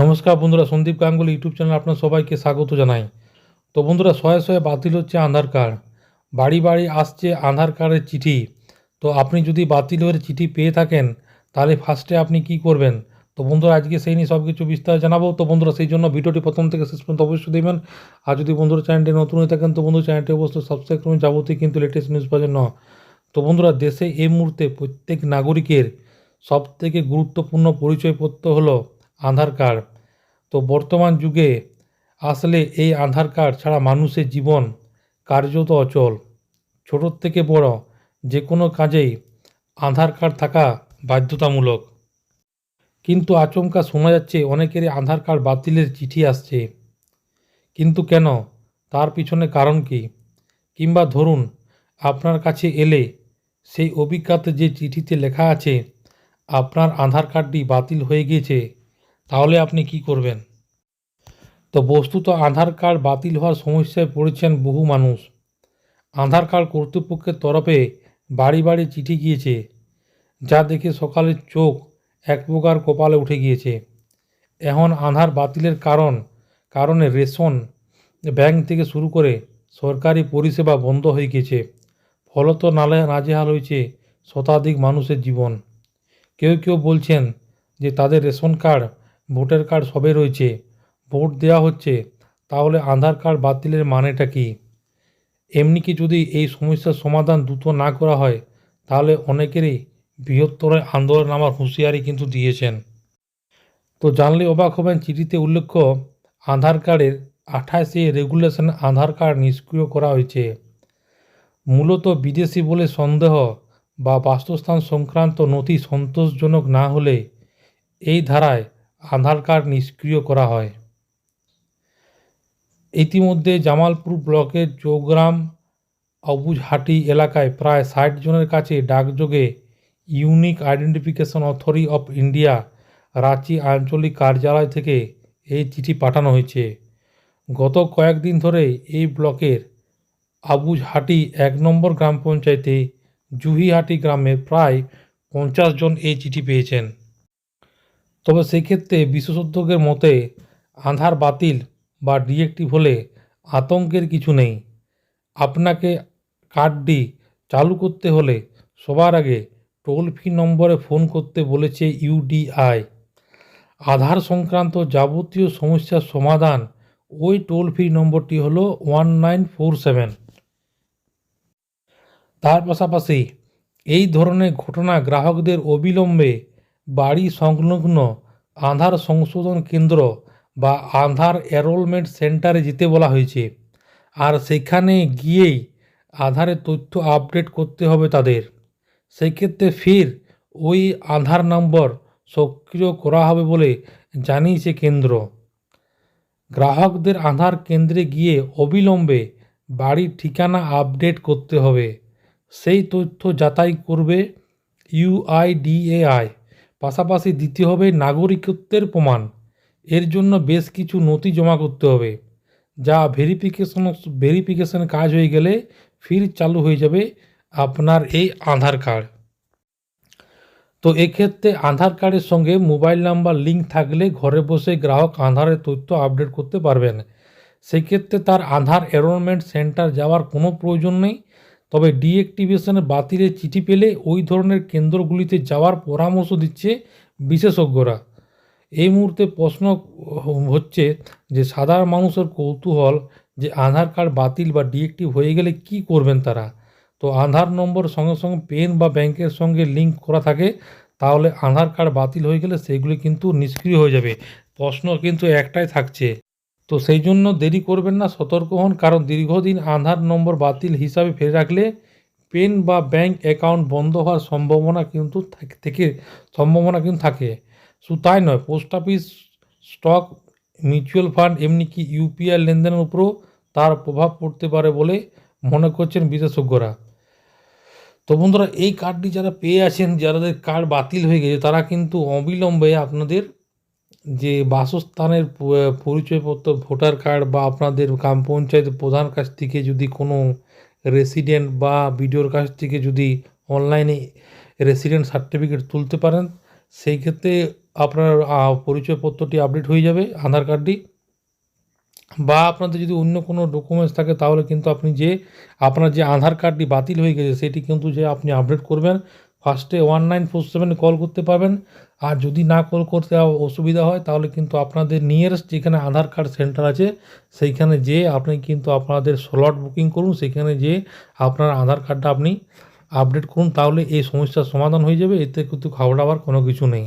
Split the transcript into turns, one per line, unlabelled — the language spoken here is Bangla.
নমস্কার বন্ধুরা, সন্দীপ গাঙ্গুলি ইউটিউব চ্যানেল আপনার সবাইকে স্বাগত জানাই। তো বন্ধুরা, শয়ে শয়ে বাতিল হচ্ছে আধার কার্ড। বাড়ি বাড়ি আসছে আধার কার্ডের চিঠি। তো আপনি যদি বাতিল হয়ে চিঠি পেয়ে থাকেন, তাহলে ফার্স্টে আপনি কি করবেন? তো বন্ধুরা, আজকে সেই নিয়ে সব কিছু বিস্তার জানাব। তো বন্ধুরা, সেই জন্য ভিডিওটি প্রথম থেকে শেষ পর্যন্ত অবশ্যই দেবেন আর যদি বন্ধুরা চ্যানেলটি নতুন হয়ে থাকেন, তো বন্ধু চ্যানেলটি অবশ্যই সাবস্ক্রাইব করুন। যাবতীয় কিন্তু লেটেস্ট নিউজ পাওয়ার জন্য। তো বন্ধুরা, দেশে এই মুহূর্তে প্রত্যেক নাগরিকের সবথেকে গুরুত্বপূর্ণ পরিচয়পত্র হলো আধার কার্ড। তো বর্তমান যুগে আসলে এই আধার কার্ড ছাড়া মানুষের জীবন কার্যত অচল। ছোটোর থেকে বড় যে কোনো কাজেই আধার কার্ড থাকা বাধ্যতামূলক। কিন্তু আচমকা শোনা যাচ্ছে অনেকেরই আধার কার্ড বাতিলের চিঠি আসছে। কিন্তু কেন? তার পিছনে কারণ কি? কিংবা ধরুন, আপনার কাছে এলে সেই অভিজ্ঞতা যে চিঠিতে লেখা আছে, আপনার আধার কার্ডটি বাতিল হয়ে গিয়েছে তাহলে আপনি কি করবেন? তো বস্তুত আধার কার্ড বাতিল হওয়ার সমস্যায় পড়েছেন বহু মানুষ। আধার কার্ড কর্তৃপক্ষের তরফে বাড়ি বাড়ি চিঠি গিয়েছে, যা দেখে সকালের চোখ এক প্রকার কপালে উঠে গিয়েছে। এখন আধার বাতিলের কারণ, কারণে রেশন ব্যাংক থেকে শুরু করে সরকারি পরিষেবা বন্ধ হয়ে গিয়েছে ফলত নালে নাজেহাল হয়েছে শতাধিক মানুষের জীবন। কেউ কেউ বলছেন যে তাদের রেশন কার্ড ভোটার কার্ড সবে রয়েছে, ভোট দেওয়া হচ্ছে, তাহলে আধার কার্ড বাতিলের মানেটা কি? এমনি কি যদি এই সমস্যার সমাধান দ্রুত না করা হয়, তাহলে অনেকেরই বৃহত্তর আন্দোলন নামার হুঁশিয়ারি কিন্তু দিয়েছেন। তো জানলে অবাক হবেন, চিঠিতে উল্লেখ্য, আধার কার্ডের আঠাশে রেগুলেশন আধার কার্ড নিষ্ক্রিয় করা হয়েছে। মূলত বিদেশি বলে সন্দেহ বা বাস্তুস্থান সংক্রান্ত নথি সন্তোষজনক না হলে এই ধারায় আধার কার্ড নিষ্ক্রিয় করা হয়। ইতিমধ্যে জামালপুর ব্লকের চৌগ্রাম অবুজহাটি এলাকায় প্রায় ষাট জনের কাছে ডাকযোগে unique identification authority of India Ranchi আঞ্চলিক কার্যালয় থেকে এই চিঠি পাঠানো হয়েছে। গত কয়েকদিন ধরে এই ব্লকের আবুজহাটি এক নম্বর গ্রাম পঞ্চায়েতে জুহিহাটি গ্রামের প্রায় পঞ্চাশ জন এই চিঠি পেয়েছেন। তবে সেক্ষেত্রে বিশেষজ্ঞদের মতে, আধার বাতিল বা ডিএক্টিভ হলে আতঙ্কের কিছু নেই। আপনাকে কার্ডটি চালু করতে হলে সবার আগে টোল ফ্রি নম্বরে ফোন করতে বলেছে ইউডিআই আধার সংক্রান্ত যাবতীয় সমস্যার সমাধান ওই টোল ফ্রি নম্বরটি হলো ওয়ান নাইন ফোর সেভেন। তার পাশাপাশি এই ধরনের ঘটনা গ্রাহকদের অবিলম্বে বাড়ি সংলগ্ন আধার সংশোধন কেন্দ্র বা আধার এনরোলমেন্ট সেন্টারে যেতে বলা হয়েছে। আর সেখানে গিয়েই আধারের তথ্য আপডেট করতে হবে তাদের। সেই ক্ষেত্রে ফির ওই আধার নম্বর সক্রিয় করা হবে বলে জানিয়েছে কেন্দ্র। গ্রাহকদের আধার কেন্দ্রে গিয়ে অবিলম্বে বাড়ির ঠিকানা আপডেট করতে হবে। সেই তথ্য যাচাই করবে ইউআইডিএআই পাশাপাশি দিতে হবে নাগরিকত্বের প্রমাণ। এর জন্য বেশ কিছু নথি জমা করতে হবে, যা ভেরিফিকেশন ভেরিফিকেশন কাজ হয়ে গেলে ফির চালু হয়ে যাবে আপনার এই আধার কার্ড। তো এক্ষেত্রে আধার কার্ডের সঙ্গে মোবাইল নাম্বার, লিঙ্ক থাকলে ঘরে বসে গ্রাহক আধারের তথ্য আপডেট করতে পারবেন। সেক্ষেত্রে তার আধার এনরোলমেন্ট সেন্টার যাওয়ার কোনো প্রয়োজন নেই। তবে ডিএক্টিভেশনের বাতিলের চিঠি পেলে ওই ধরনের কেন্দ্রগুলিতে যাওয়ার পরামর্শ দিচ্ছে বিশেষজ্ঞরা। এই মুহূর্তে প্রশ্ন হচ্ছে যে সাধারণ মানুষের কৌতূহল যে আধার কার্ড বাতিল বা ডিএক্টিভ হয়ে গেলে কি করবেন তারা? তো আধার নম্বর সঙ্গে সঙ্গে পেন বা ব্যাংকের সঙ্গে লিঙ্ক করা থাকে, তাহলে আধার কার্ড বাতিল হয়ে গেলে সেগুলি কিন্তু নিষ্ক্রিয় হয়ে যাবে। প্রশ্ন কিন্তু একটাই থাকছে তো সেই জন্য দেরি করবেন না, সতর্ক হন, কারণ দীর্ঘদিন আধার নম্বর বাতিল হিসাবে ফেলে রাখলে পেন বা ব্যাংক অ্যাকাউন্ট বন্ধ হওয়ার সম্ভাবনা কিন্তু থাক- সম্ভাবনা কিন্তু থাকে। শুধু তাই নয়, post office stock, mutual fund, এমনি কি ইউপিআই লেনদেনের উপরও তার প্রভাব পড়তে পারে বলে মনে করছেন বিশেষজ্ঞরা। তো বন্ধুরা, এই কার্ডটি যারা পেয়ে আছেন যাদের কার্ড বাতিল হয়ে গেছে, তারা কিন্তু অবিলম্বে আপনাদের যে বাসস্থানের পরিচয়পত্র, ভোটার কার্ড বা আপনাদের গ্রাম পঞ্চায়েত প্রধান কাছ থেকে যদি কোনো রেসিডেন্ট বা বিডিওর কাছ থেকে যদি অনলাইনে রেসিডেন্ট সার্টিফিকেট তুলতে পারেন, সেই ক্ষেত্রে আপনার পরিচয়পত্রটি আপডেট হয়ে যাবে, আধার কার্ডটি। বা আপনাদের যদি অন্য কোনো ডকুমেন্টস থাকে, তাহলে কিন্তু আপনি যে, আপনার যে আধার কার্ডটি বাতিল হয়ে গেছে, সেটি কিন্তু যে আপনি আপডেট করবেন ফার্স্টে ওয়ান নাইন ফোর সেভেনে কল করতে পারবেন। আর যদি না কল করতে অসুবিধা হয়, তাহলে কিন্তু আপনাদের নিয়ারেস্ট যেখানে আধার কার্ড সেন্টার আছে, সেইখানে যে আপনি কিন্তু আপনাদের স্লট বুকিং করুন। সেখানে যে আপনার আধার কার্ডটা আপনি আপডেট করুন। তাহলে এই সমস্যার সমাধান হয়ে যাবে। এতে কিন্তু ঘাবড়াবার কোনো কিছু নেই।